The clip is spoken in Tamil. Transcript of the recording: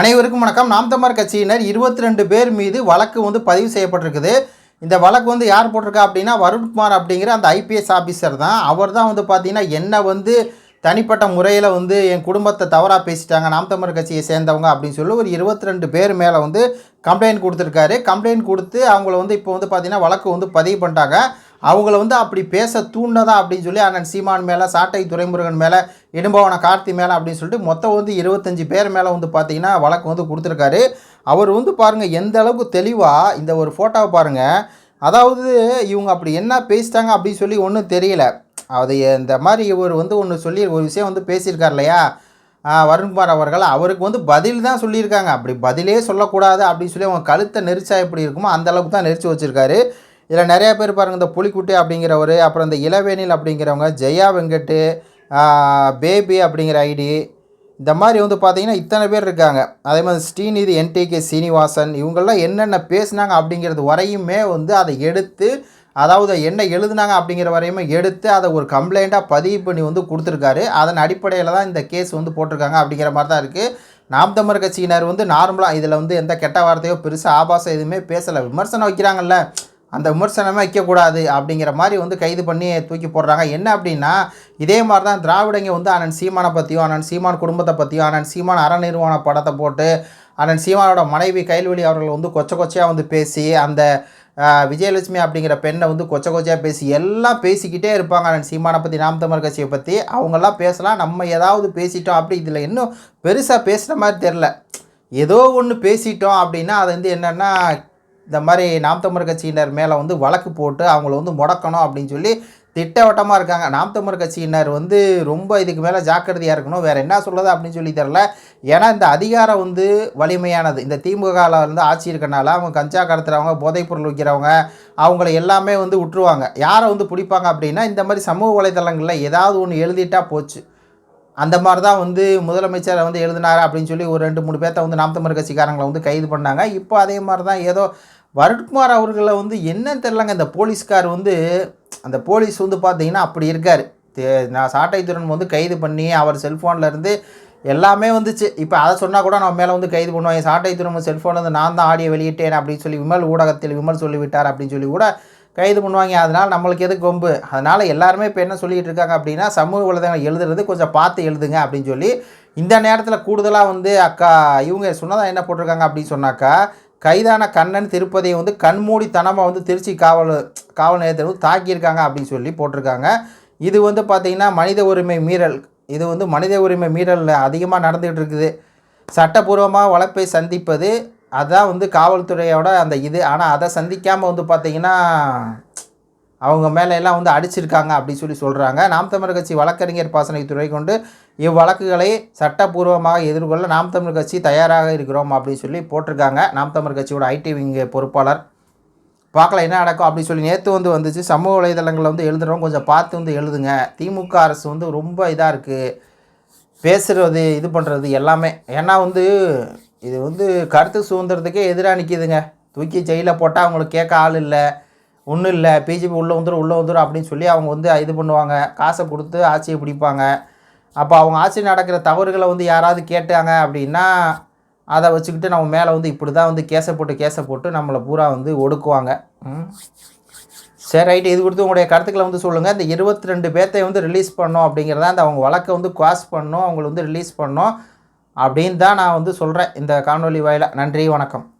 அனைவருக்கும் வணக்கம். நாம் தமிழர் கட்சியினர் இருபத்தி ரெண்டு பேர் மீது வழக்கு வந்து பதிவு செய்யப்பட்டிருக்குது. இந்த வழக்கு வந்து யார் போட்டிருக்கா அப்படின்னா வருண்குமார் அப்படிங்கிற அந்த ஐபிஎஸ் ஆஃபீஸர் தான். அவர் தான் வந்து பார்த்தீங்கன்னா என்ன வந்து தனிப்பட்ட முறையில் வந்து என் குடும்பத்தை தவறாக பேசிட்டாங்க. நாம் தமிழர் கட்சியை சேர்ந்தவங்க அப்படின்னு சொல்லி ஒரு இருபத்தி ரெண்டு பேர் மேலே வந்து கம்ப்ளைண்ட் கொடுத்துருக்காரு. கம்ப்ளைண்ட் கொடுத்து அவங்கள வந்து இப்போ வந்து பார்த்தீங்கன்னா வழக்கு வந்து பதிவு பண்ணிட்டாங்க. அவங்கள வந்து அப்படி பேச தூண்டதா அப்படின்னு சொல்லி அண்ணன் சீமான் மேலே சாட்டை துரைமுருகன் மேலே இடும்பவன கார்த்தி மேலே அப்படின்னு சொல்லிட்டு மொத்தம் வந்து இருபத்தஞ்சி பேர் மேலே வந்து பார்த்தீங்கன்னா வழக்கு வந்து கொடுத்துருக்காரு. அவர் வந்து பாருங்கள் எந்த அளவுக்கு தெளிவாக இந்த ஒரு ஃபோட்டோவை பாருங்கள் அதாவது இவங்க அப்படி என்ன பேசிட்டாங்க அப்படின்னு சொல்லி ஒன்றும் தெரியல. அது இந்த மாதிரி இவர் வந்து ஒன்று சொல்லி ஒரு விஷயம் வந்து பேசியிருக்கார் இல்லையா? வருண்குமார் அவர்கள் அவருக்கு வந்து பதில் தான் சொல்லியிருக்காங்க. அப்படி பதிலே சொல்லக்கூடாது அப்படின்னு சொல்லி அவங்க கழுத்தை நெரிச்சா எப்படி இருக்குமோ அந்த அளவுக்கு தான் நெரிச்சு வச்சுருக்காரு. இதில் நிறைய பேர் பாருங்கள் இந்த புலிக்குட்டி அப்படிங்கிறவர் அப்புறம் இந்த இளவேனில் அப்படிங்கிறவங்க ஜெயா வெங்கட்டு பேபி அப்படிங்கிற ஐடி இந்த மாதிரி வந்து பார்த்திங்கன்னா இத்தனை பேர் இருக்காங்க. அதே மாதிரி ஸ்ரீநிதி என்டிகே சீனிவாசன் இவங்கெல்லாம் என்னென்ன பேசுனாங்க அப்படிங்கிறது வரையுமே வந்து அதை எடுத்து அதாவது என்ன எழுதுனாங்க அப்படிங்கிற வரையுமே எடுத்து அதை ஒரு கம்ப்ளைண்ட்டாக பதிவு பண்ணி வந்து கொடுத்துருக்காரு. அதன் அடிப்படையில் தான் இந்த கேஸ் வந்து போட்டிருக்காங்க அப்படிங்கிற மாதிரி தான் இருக்குது நாம் தமிழர் கட்சியினர் வந்து நார்மலாக இதில் வந்து எந்த கெட்ட வார்த்தையோ பெருசாக ஆபாசம் எதுவுமே பேசலை. விமர்சனம் வைக்கிறாங்கல்ல. அந்த விமர்சனமே வைக்கக்கூடாது அப்படிங்கிற மாதிரி வந்து கைது பண்ணி தூக்கி போடுறாங்க. என்ன அப்படின்னா இதே மாதிரி தான் திராவிடங்க வந்து அண்ணன் சீமானை பற்றியும் அண்ணன் சீமான் குடும்பத்தை பற்றியும் அண்ணன் சீமான் அறநிர்வாண படத்தை போட்டு அண்ணன் சீமானோட மனைவி கைல்வெளி அவர்கள் வந்து கொச்ச கொச்சையாக வந்து பேசி அந்த விஜயலட்சுமி அப்படிங்கிற பெண்ணை வந்து கொச்ச கொச்சையாக பேசி எல்லாம் பேசிக்கிட்டே இருப்பாங்க அண்ணன் சீமானை பற்றி நாம் தமிழ் கட்சியை பற்றி அவங்கெல்லாம் பேசலாம். நம்ம ஏதாவது பேசிட்டோம் அப்படி. இதில் இன்னும் பெருசாக பேசுகிற மாதிரி தெரில ஏதோ ஒன்று பேசிட்டோம் அப்படின்னா அது வந்து என்னென்னா இந்த மாதிரி நாம் தமிழர் கட்சியினர் மேலே வந்து வழக்கு போட்டு அவங்கள வந்து முடக்கணும் அப்படின்னு சொல்லி திட்டவட்டமாக இருக்காங்க. நாம் தமிழர் கட்சியினர் வந்து ரொம்ப இதுக்கு மேலே ஜாக்கிரதையாக இருக்கணும். வேறு என்ன சொல்லுது அப்படின்னு சொல்லி தெரில ஏன்னா இந்த அதிகாரம் வந்து வலிமையானது. இந்த திமுகவில் வந்து ஆட்சி இருக்கனால அவங்க கஞ்சா கடத்துறவங்க போதைப்பொருள் விற்கிறவங்க அவங்கள எல்லாமே வந்து விட்டுருவாங்க யாரை வந்து பிடிப்பாங்க அப்படின்னா இந்த மாதிரி சமூக வலைதளங்களில் ஏதாவது ஒன்று எழுதிட்டா போச்சு. அந்த மாதிரி தான் வந்து முதலமைச்சர் வந்து எழுதினாரு அப்படின்னு சொல்லி ஒரு ரெண்டு மூணு பேர்த்த வந்து நாம் தமிழர் கட்சிக்காரங்களை வந்து கைது பண்ணாங்க. இப்போ அதே மாதிரி தான் ஏதோ வருண்குமார் அவர்களை வந்து என்னன்னு தெரிலங்க இந்த போலீஸ்கார் வந்து அந்த போலீஸ் வந்து பார்த்தீங்கன்னா அப்படி இருக்கார். நான் சாட்டைத்துறன் வந்து கைது பண்ணி அவர் செல்ஃபோனில் இருந்து எல்லாமே வந்துச்சு. இப்போ அதை சொன்னால் கூட நம்ம மேலே வந்து கைது பண்ணுவாங்க சாட்டைத்துறன் செல்ஃபோனில் வந்து நான் தான் ஆடியோ வெளியிட்டேன் அப்படின்னு சொல்லி விமல் ஊடகத்தில் விமல் சொல்லிவிட்டார் அப்படின்னு சொல்லி கூட கைது பண்ணுவாங்க. அதனால் நம்மளுக்கு எது கொம்பு? அதனால் எல்லாருமே இப்போ என்ன சொல்லிகிட்டு இருக்காங்க அப்படின்னா சமூக வலைதளங்கள் எழுதுறது கொஞ்சம் பார்த்து எழுதுங்க அப்படின்னு சொல்லி இந்த நேரத்தில் கூடுதலாக வந்து அக்கா இவங்க சொன்னதாக என்ன போட்டிருக்காங்க அப்படின்னு சொன்னாக்கா கைதான கண்ணன் திருப்பதியை வந்து கண்மூடித்தனமாக வந்து திருச்சி காவல் காவல் நிலையத்தில் வந்து தாக்கியிருக்காங்க அப்படின்னு சொல்லி போட்டிருக்காங்க. இது வந்து பார்த்திங்கன்னா மனித உரிமை மீறல் இது வந்து மனித உரிமை மீறலில் அதிகமாக நடந்துகிட்டு இருக்குது. சட்டப்பூர்வமாக வழப்பை சந்திப்பது அதான் வந்து காவல்துறையோட அந்த இது. ஆனால் அதை சந்திக்காமல் வந்து பார்த்திங்கன்னா அவங்க மேலே எல்லாம் வந்து அடிச்சிருக்காங்க அப்படின்னு சொல்லி சொல்கிறாங்க நாம் தமிழர் கட்சி வழக்கறிஞர் பாசனை துறை கொண்டு இவ்வழக்குகளை சட்டப்பூர்வமாக எதிர்கொள்ள நாம் தமிழர் கட்சி தயாராக இருக்கிறோம் அப்படின்னு சொல்லி போட்டிருக்காங்க. நாம் தமிழர் கட்சியோட ஐடி விங் பொறுப்பாளர். பார்க்கலாம் என்ன நடக்கும் அப்படின்னு சொல்லி நேற்று வந்து வந்துச்சு. சமூக வலைதளங்களில் வந்து எழுதுகிறவங்க கொஞ்சம் பார்த்து வந்து எழுதுங்க. திமுக அரசு வந்து ரொம்ப இதாக இருக்குது பேசுகிறது இது பண்ணுறது எல்லாமே. ஏன்னா வந்து இது வந்து கருத்து சுதந்திரத்துக்கே எதிராக நிற்கிதுங்க தூக்கி ஜெயிலில் போட்டால் அவங்களுக்கு கேட்க ஆள் இல்லை. ஒன்றும் இல்லை. பிஜேபி உள்ளே வந்துடும் உள்ளே வந்துடும் அப்படின்னு சொல்லி அவங்க வந்து இது பண்ணுவாங்க. காசை கொடுத்து ஆட்சியை பிடிப்பாங்க. அப்போ அவங்க ஆட்சி நடக்கிற தவறுகளை வந்து யாராவது கேட்டாங்க அப்படின்னா அதை வச்சுக்கிட்டு நம்ம மேலே வந்து இப்படி தான் வந்து கேஸை போட்டு கேஸை போட்டு நம்மளை பூரா வந்து ஒடுக்குவாங்க. ம். சரி ரைட்டு. இது கொடுத்து உங்களுடைய கருத்துக்களை வந்து சொல்லுங்கள் இந்த இருபத்தி ரெண்டு பேர்த்தை வந்து ரிலீஸ் பண்ணோம் அப்படிங்கிறத அந்த அவங்க வழக்கை வந்து குவாஸ் பண்ணோம் அவங்கள வந்து ரிலீஸ் பண்ணோம். அப்படின்னு தான் நான் வந்து சொல்கிறேன் இந்த காணொலி வாயில. நன்றி வணக்கம்.